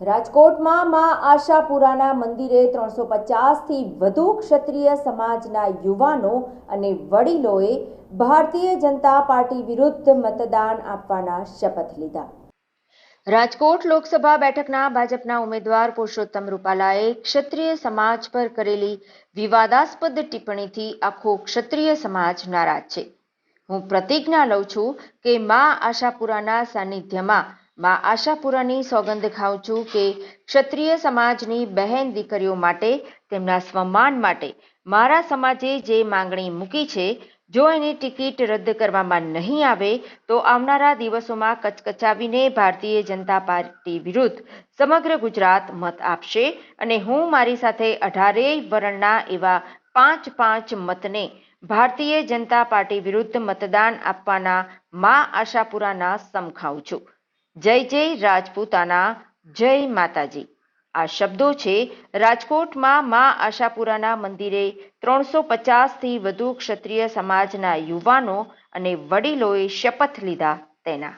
રાજકોટમાં મા આશાપુરાના મંદિરે ત્રણસો પચાસથી વધુ ક્ષત્રિય સમાજના યુવાનો અને વડીલોએ ભારતીય જનતા પાર્ટી વિરુદ્ધ મતદાન આપવાના શપથ લીધા. રાજકોટ લોકસભા બેઠકના ભાજપના ઉમેદવાર પુરુષોત્તમ રૂપાલાએ ક્ષત્રિય સમાજ પર કરેલી વિવાદાસ્પદ ટિપ્પણીથી આખો ક્ષત્રિય સમાજ નારાજ છે. હું પ્રતિજ્ઞા લઉં છું કે માં આશાપુરાના સાનિધ્યમાં, માં આશાપુરાની સોગંદ ખાઉં છું કે ક્ષત્રિય સમાજની બહેન દીકરીઓ માટે, તેમના સ્વમાન માટે, મારા સમાજે જે માંગણી મૂકી છે, જો એની ટિકિટ રદ કરવામાં નહીં આવે, તો આવનારા દિવસોમાં કચકચાવીને ભારતીય જનતા પાર્ટી વિરુદ્ધ સમગ્ર ગુજરાત મત આપશે અને હું મારી સાથે અઢારેય વરણના એવા પાંચ પાંચ મતને ભારતીય જનતા પાર્ટી વિરુદ્ધ મતદાન આપવાના મા આશાપુરાના સમખાઉં છું. જય જય રાજપૂતાના, જય માતાજી. આ શબ્દો છે રાજકોટમાં મા આશાપુરાના મંદિરે ત્રણસો પચાસથી વધુ ક્ષત્રિય સમાજના યુવાનો અને વડીલોએ શપથ લીધા તેના.